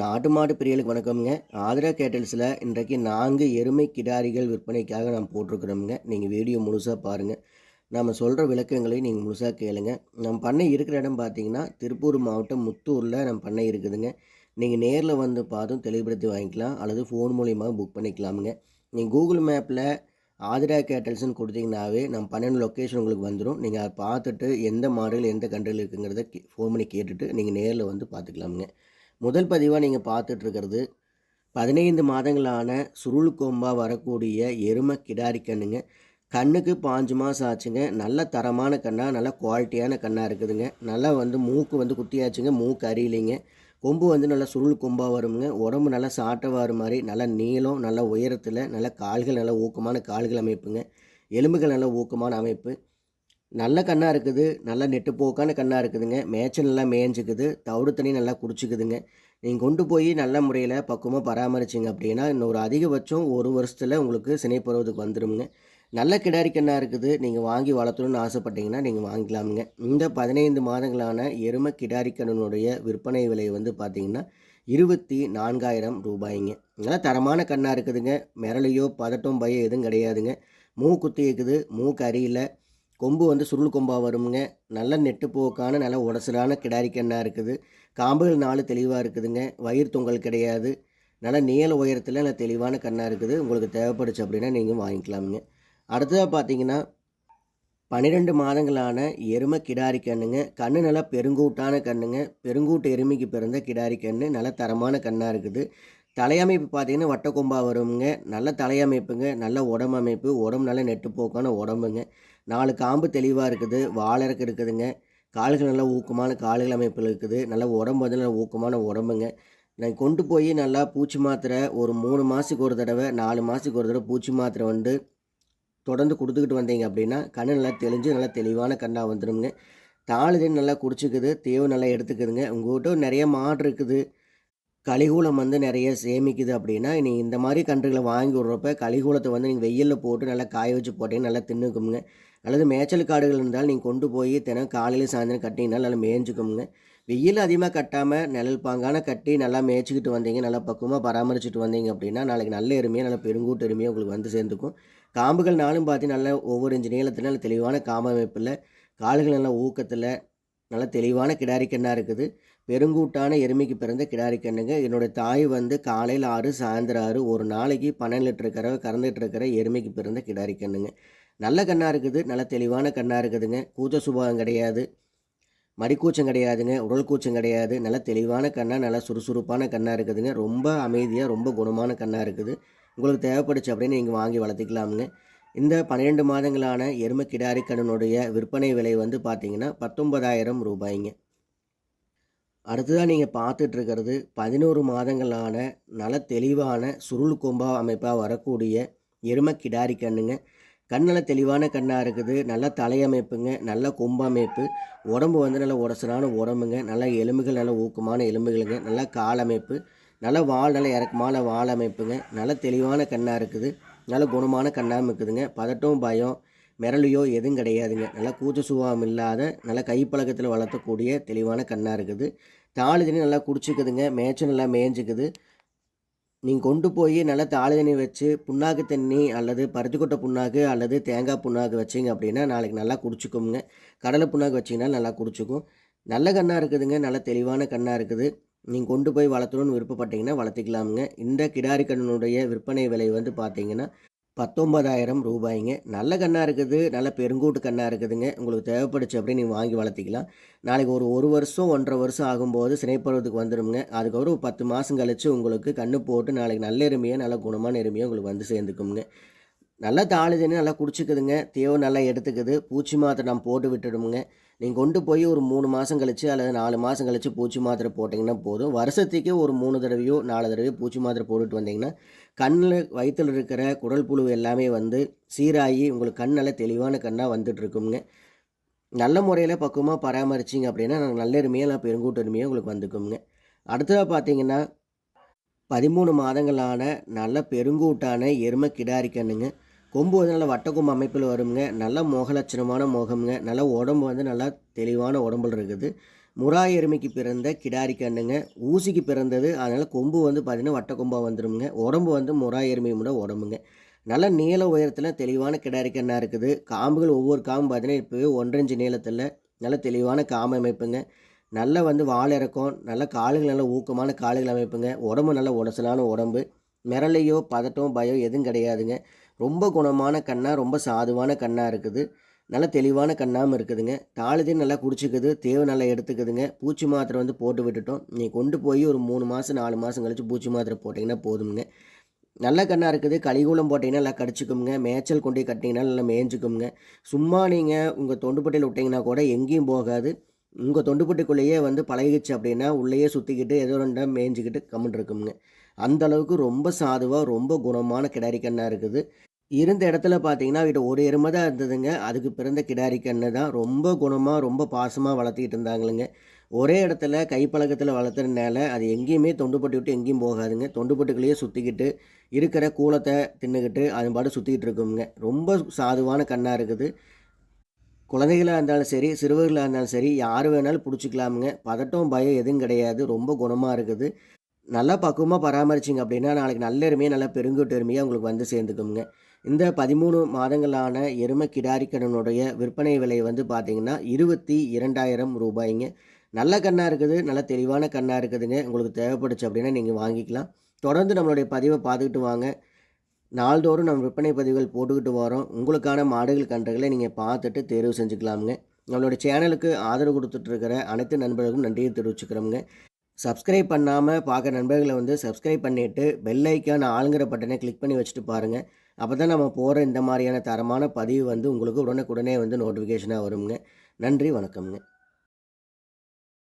நாட்டு மாடு பிரியலுக்கு வணக்கம்ங்க. ஆதிரா கேட்டல்ஸில் இன்றைக்கு நான்கு எருமை கிடாரிகள் விற்பனைக்காக நான் போட்டிருக்கிறோம்ங்க. நீங்கள் வீடியோ முழுசாக பாருங்கள் நம்ம சொல்கிற விளக்கங்களை நீங்கள் முழுசாக கேளுங்க. நம்ம பண்ணை இருக்கிற இடம் பார்த்தீங்கன்னா திருப்பூர் மாவட்டம் முத்தூரில் நம்ம பண்ணை இருக்குதுங்க. நீங்கள் நேரில் வந்து பார்த்தும் தெளிவுபடுத்தி வாங்கிக்கலாம். அல்லது ஃபோன் மூலிமா புக் பண்ணிக்கலாமுங்க. நீங்கள் கூகுள் மேப்பில் ஆதிரா கேட்டல்ஸ்னு கொடுத்தீங்கன்னாவே நம்ம பன்னெண்டு லொக்கேஷன் உங்களுக்கு வந்துடும் நீங்கள் அதை பார்த்துட்டு எந்த மாடல் எந்த கண்ட்ரியில் இருக்குங்கிறத ஃபோன் பண்ணி கேட்டுட்டு நீங்கள் நேரில் வந்து பார்த்துக்கலாமுங்க. முதல் பதிவாக நீங்கள் பார்த்துட்ருக்கிறது பதினைந்து மாதங்களான சுருள் கொம்பாக வரக்கூடிய எருமை கிடாரி கண்ணுங்க. கண்ணுக்கு பாஞ்சு மாதம் ஆச்சுங்க. நல்ல தரமான கண்ணாக நல்ல குவாலிட்டியான கண்ணாக இருக்குதுங்க. நல்லா வந்து மூக்கு வந்து குட்டியாச்சுங்க மூக்கு அறியலைங்க கொம்பு வந்து நல்லா சுருள் கொம்பாக வருங்க உடம்பு நல்லா சாட்டை மாதிரி நல்லா நீளம் நல்ல உயரத்தில் நல்ல கால்கள் நல்ல ஊக்கமான கால்கள் அமைப்புங்க. எலும்புகள் நல்ல ஊக்கமான அமைப்பு. நல்ல கண்ணாக இருக்குது. நல்ல நெட்டுப்போக்கான கண்ணாக இருக்குதுங்க. மேய்ச்சல் நல்லா மேய்ஞ்சிக்குது. தவிடு தண்ணி நல்லா குடிச்சிக்குதுங்க. நீங்கள் கொண்டு போய் நல்ல முறையில் பக்குவமாக பராமரிச்சிங்க அப்படின்னா இன்னொரு அதிகபட்சம் ஒரு வருஷத்தில் உங்களுக்கு சினை வந்துடுங்க நல்ல கிடாரி கண்ணாக இருக்குது. நீங்கள் வாங்கி வளர்த்தணும்னு ஆசைப்பட்டீங்கன்னா நீங்கள் வாங்கிக்கலாமுங்க. இந்த பதினைந்து மாதங்களான எருமை கிடாரி கண்ணனுடைய விற்பனை விலை வந்து பார்த்தீங்கன்னா இருபத்தி நான்காயிரம் ரூபாய்ங்க. நல்லா தரமான கண்ணாக இருக்குதுங்க. மிரளையோ பதட்டம் பயம் எதுவும் கிடையாதுங்க. மூ குத்தி இருக்குது மூக்கு அரியில். கொம்பு வந்து சுருள் கொம்பாக வருங்க நல்ல நெட்டுப்போக்கான நல்ல உடசலான கிடாரிக்கண்ணாக இருக்குது. காம்புகள் நாலு தெளிவாக இருக்குதுங்க. வயிறு தொங்கல் கிடையாது. நல்ல நீள உயரத்தில் நல்ல தெளிவான கண்ணாக இருக்குது. உங்களுக்கு தேவைப்படுச்சு அப்படின்னா நீங்கள் வாங்கிக்கலாமுங்க. அடுத்ததாக பார்த்தீங்கன்னா பன்னிரெண்டு மாதங்களான எருமை கிடாரி கண்ணுங்க. கண்ணு நல்லா பெருங்கூட்டான கண்ணுங்க. பெருங்கூட்டு எருமைக்கு பிறந்த கிடாரி கண்ணு. நல்ல தரமான கண்ணாக இருக்குது. தலையமைப்பு பார்த்தீங்கன்னா வட்டக்கொம்பாக வருங்க நல்ல தலையமைப்புங்க. நல்ல உடம்பு அமைப்பு உடம்பு நல்ல நெட்டுப்போக்கான உடம்புங்க. நாலு காம்பு தெளிவாக இருக்குது. வாழறக்கு இருக்குதுங்க. கால்கள் நல்லா ஊக்கமான கால்கள் அமைப்பில் இருக்குது. நல்ல உடம்பு வந்து நல்ல ஊக்கமான உடம்புங்க. நான் கொண்டு போய் நல்லா பூச்சி மாத்திரை ஒரு மூணு மாதத்துக்கு ஒரு தடவை நாலு மாதத்துக்கு ஒரு தடவை பூச்சி மாத்திரை வந்து தொடர்ந்து கொடுத்துக்கிட்டு வந்தீங்க அப்படின்னா கண் நல்லா தெளிஞ்சு நல்லா தெளிவான கண்ணாக வந்துடுங்க தாள் நல்லா குடிச்சிக்குது. தேவை நல்லா எடுத்துக்குதுங்க. உங்கள்கிட்ட நிறைய மாடு இருக்குது. கலிகூலம் வந்து நிறைய சேமிக்குது அப்படின்னா நீ இந்த மாதிரி கன்றுகளை வாங்கி விட்றப்ப கலிகூலத்தை வந்து நீங்கள் வெயிலில் போட்டு நல்லா காய வச்சு போட்டீங்கன்னா நல்லா தின்னுக்குமுங்க அல்லது மேய்ச்சல் காடுகள் இருந்தால் நீங்கள் கொண்டு போய் தினம் காலையில் சாயந்தரம் கட்டிங்கன்னா நல்லா மேய்ஞ்சிக்குமுங்க வெயில் அதிகமாக கட்டாமல் நிழல் பாங்கான கட்டி நல்லா மேய்ச்சிக்கிட்டு வந்தீங்க நல்லா பக்குவமாக பராமரிச்சுட்டு வந்தீங்க அப்படின்னா நாளைக்கு நல்ல எருமையாக நல்லா பெருங்கூட்டு எருமையாக உங்களுக்கு வந்து சேர்ந்துக்கும். காம்புகள் நாளும் பார்த்து நல்லா ஒவ்வொரு இன்ச்சு நீளத்தில் நல்ல தெளிவான காம அமைப்பில் கால்கள் நல்லா ஊக்கத்தில் நல்ல தெளிவான கிடாரிக்கண்ணாக இருக்குது. பெருங்கூட்டான எருமைக்கு பிறந்த கிடாரி கண்ணுங்க. என்னுடைய தாய் வந்து காலையில் ஆறு சாயந்தரம் ஆறு ஒரு நாளைக்கு பன்னெண்டு லிட்டர் கறவை கறந்துட்டு இருக்கிற எருமைக்கு பிறந்த கிடாரி கண்ணுங்க. நல்ல கண்ணாக இருக்குது நல்ல தெளிவான கண்ணாக இருக்குதுங்க. கூச்ச சுபாவம் கிடையாது மடிக்கூச்சம் கிடையாதுங்க உடல் கூச்சம் கிடையாது. நல்ல தெளிவான கண்ணாக நல்லா சுறுசுறுப்பான கண்ணாக இருக்குதுங்க. ரொம்ப அமைதியாக ரொம்ப குணமான கண்ணாக இருக்குது. உங்களுக்கு தேவைப்படுச்சு அப்படின்னு நீங்கள் வாங்கி வளர்த்திக்கலாமுங்க. இந்த பன்னிரெண்டு மாதங்களான எருமை கிடாரி கண்ணனுடைய விற்பனை விலை வந்து பார்த்தீங்கன்னா பத்தொன்பதாயிரம் ரூபாய்ங்க. அடுத்ததாக நீங்கள் பார்த்துட்ருக்கிறது பதினோரு மாதங்களான நல்ல தெளிவான சுருள் கொம்பா அமைப்பாக வரக்கூடிய எருமை கிடாரி கண்ணுங்க. கண்ணில் தெளிவான கண்ணாக இருக்குது. நல்ல தலையமைப்புங்க நல்ல கொம்பமைப்பு உடம்பு வந்து நல்ல உடசனான உடம்புங்க நல்ல எலும்புகள் நல்ல ஊக்கமான எலும்புகளுங்க. நல்ல காலமைப்பு நல்ல வால் நல்ல இறக்கமான வால் அமைப்புங்க. நல்ல தெளிவான கண்ணாக இருக்குது. நல்ல குணமான கண்ணாகவும் இருக்குதுங்க. பதட்டம் பயம் மிரளியோ எதுவும் கிடையாதுங்க. நல்லா கூச்ச சுபாவம் இல்லாத நல்ல கைப்பழக்கத்தில் வளர்த்தக்கூடிய தெளிவான கண்ணாக இருக்குது. தாளிதனி நல்லா குடிச்சிக்குதுங்க. மேய்ச்சல் நல்லா மேய்ஞ்சிக்குது. நீங்கள் கொண்டு போய் நல்லா தாளிதனி வச்சு புண்ணாக்கு தண்ணி அல்லது பருத்திக்கொட்டை புண்ணாக்கு அல்லது தேங்காய் புண்ணாக்கு வச்சிங்க அப்படின்னா நாளைக்கு நல்லா குடிச்சிக்குங்க. கடலை புண்ணாக்கு வச்சிங்கன்னா நல்லா குடிச்சிக்கும். நல்ல கண்ணாக இருக்குதுங்க. நல்ல தெளிவான கண்ணாக இருக்குது. நீங்கள் கொண்டு போய் வளர்த்தணும்னு விருப்பப்பட்டீங்கன்னா வளர்த்திக்கலாமுங்க. இந்த கிடாரி கண்ணனுடைய விற்பனை விலை வந்து பார்த்தீங்கன்னா பத்தொம்பதாயிரம் ரூபாய்ங்க. நல்ல கண்ணாக இருக்குது. நல்ல பெருங்கூட்டு கண்ணாக இருக்குதுங்க. உங்களுக்கு தேவைப்படுச்சு அப்படின்னு நீங்கள் வாங்கி வளர்த்திக்கலாம். நாளைக்கு ஒரு ஒரு வருஷம் ஒன்றரை வருஷம் ஆகும்போது சினைப்பருவத்துக்கு வந்துடுங்க அதுக்கப்புறம் பத்து மாதம் கழித்து உங்களுக்கு கண்ணு போட்டு நாளைக்கு நல்ல எருமையாக நல்ல குணமான எருமையாக உங்களுக்கு வந்து சேர்ந்துக்குங்க நல்லா தாளி தண்ணி நல்லா குடிச்சிக்குதுங்க. தேவை நல்லா எடுத்துக்குது. பூச்சி மாத்திரை நம்ம போட்டு விட்டுடுமுங்க. நீங்கள் கொண்டு போய் ஒரு மூணு மாதம் கழிச்சு அல்லது நாலு மாதம் கழிச்சு பூச்சி மாத்திரை போட்டிங்கன்னா போதும். வருஷத்துக்கே ஒரு மூணு தடவையோ நாலு தடவையோ பூச்சி மாத்திரை போட்டுட்டு வந்தீங்கன்னா கண்ணில் வயிற்றில் இருக்கிற குடல் புழு எல்லாமே வந்து சீராகி உங்களுக்கு கண் நல்லா தெளிவான கண்ணாக வந்துட்டு இருக்குங்க நல்ல முறையில் பக்குவமாக பராமரிச்சிங்க அப்படின்னா நாங்கள் நல்ல எருமையாக நான் பெருங்கூட்டு எருமையாக உங்களுக்கு வந்துக்குங்க அடுத்ததாக பார்த்தீங்கன்னா பதிமூணு மாதங்களான நல்ல பெருங்கூட்டான எருமை கிடாரி கண்ணுங்க கொம்பு வந்து நல்லா வட்டக்கொம்பு அமைப்பில் வருங்க. நல்ல முகலட்சணமான முகம்ங்க. நல்ல உடம்பு வந்து நல்லா தெளிவான உடம்புல இருக்குது. முறா எருமைக்கு பிறந்த கிடாரி கண்ணுங்க ஊசிக்கு பிறந்தது அதனால் கொம்பு வந்து பார்த்திங்கன்னா வட்டக்கொம்பாக வந்துடுங்க உடம்பு வந்து முறா எருமை உடம்புங்க. நல்ல நீள உயரத்தில் தெளிவான கிடாரி கண்ணாக இருக்குது. காம்புகள் ஒவ்வொரு காம்பு பார்த்தீங்கன்னா இப்போவே ஒன்றரை நீளத்தில் நல்ல தெளிவான காம்பு அமைப்புங்க. நல்ல வந்து வாழை இறக்கம் நல்ல காலுகள் நல்ல ஊக்கமான காலுகள் அமைப்புங்க. உடம்பு நல்ல உடசலான உடம்பு. மிரளையோ பதட்டம் பயம் எதுவும் கிடையாதுங்க. ரொம்ப குணமான கண்ணாக ரொம்ப சாதுவான கண்ணாக இருக்குது. நல்ல தெளிவான கண்ணாமல் இருக்குதுங்க. தாளுதையும் நல்லா குடிச்சிக்குது. தேவை நல்லா எடுத்துக்குதுங்க. பூச்சி மாத்திரை வந்து போட்டு விட்டுட்டோம். நீ கொண்டு போய் ஒரு மூணு மாதம் நாலு மாதம் கழித்து பூச்சி மாத்திரை போட்டிங்கன்னா போதுங்க நல்ல கண்ணாக இருக்குது. கலிகூலம் போட்டிங்கன்னா நல்லா கடிச்சிக்குங்க மேய்ச்சல் கொண்டு கட்டிங்கன்னா நல்லா மேய்ஞ்சிக்குங்க சும்மா நீங்கள் உங்கள் தொண்டுப்பட்டையில் விட்டிங்கன்னா கூட எங்கேயும் போகாது. உங்கள் தொண்டுப்பட்டுக்குள்ளேயே வந்து பழகிச்சு அப்படின்னா உள்ளேயே சுற்றிக்கிட்டு ஏதோ ரெண்டா மேய்ஞ்சிக்கிட்டு கம்முன்னு இருக்குங்க அந்த அளவுக்கு ரொம்ப சாதுவாக ரொம்ப குணமான கிடாரிக்கண்ணாக இருக்குது. இருந்த இடத்துல பார்த்தீங்கன்னா வீட்டு ஒரு எருமை தான் இருந்ததுங்க. அதுக்கு பிறந்த கிடாரிக்கண்ணு தான் ரொம்ப குணமாக ரொம்ப பாசமாக வளர்த்திக்கிட்டு இருந்தாங்களுங்க. ஒரே இடத்துல கைப்பழக்கத்தில் வளர்த்துறதுனால அது எங்கேயுமே தொண்டுப்பட்டு விட்டு எங்கேயும் போகாதுங்க. தொண்டுப்பட்டுக்குள்ளேயே சுற்றிக்கிட்டு இருக்கிற கூலத்தை தின்னுக்கிட்டு அது பாட்டு சுற்றிக்கிட்டு இருக்குங்க ரொம்ப சாதுவான கண்ணாக இருக்குது. குழந்தைகளாக இருந்தாலும் சரி சிறுவர்களாக இருந்தாலும் சரி யார் வேணாலும் பிடிச்சிக்கலாமுங்க. பதட்டம் பயம் எதுவும் கிடையாது. ரொம்ப குணமாக இருக்குது. நல்லா பக்குவமாக பராமரிச்சிங்க அப்படின்னா நாளைக்கு நல்ல எருமையாக நல்லா பெருங்கூட்டு எருமையாக உங்களுக்கு வந்து சேர்ந்துக்குங்க இந்த பதிமூணு மாதங்களான எருமை கிடாரிக்கடனுடைய விற்பனை விலை வந்து பார்த்திங்கன்னா இருபத்தி இரண்டாயிரம் ரூபாய்ங்க. நல்ல கண்ணாக இருக்குது. நல்ல தெளிவான கண்ணாக இருக்குதுங்க. உங்களுக்கு தேவைப்படுச்சு அப்படின்னா நீங்கள் வாங்கிக்கலாம். தொடர்ந்து நம்மளுடைய பதிவை பார்த்துக்கிட்டு வாங்க. நாள்தோறும் நம்ம விற்பனை பதிவுகள் போட்டுக்கிட்டு வரோம். உங்களுக்கான மாடுகள் கன்றுகளை நீங்கள் பார்த்துட்டு தேர்வு செஞ்சுக்கலாமுங்க. நம்மளோட சேனலுக்கு ஆதரவு கொடுத்துட்ருக்கிற அனைத்து நண்பர்களுக்கும் நன்றியை தெரிவிச்சுக்கிறோமுங்க. சப்ஸ்கிரைப் பண்ணாமல் பார்க்குற நண்பர்களை வந்து சப்ஸ்கிரைப் பண்ணிவிட்டு பெல் ஐக்கான ஆளுங்கிற பட்டனை கிளிக் பண்ணி வச்சுட்டு பாருங்கள் அப்போ தான் நம்ம போகிற இந்த மாதிரியான தரமான பதிவு வந்து உங்களுக்கு உடனுக்குடனே வந்து நோட்டிஃபிகேஷனாக வருங்க நன்றி வணக்கம்ங்க.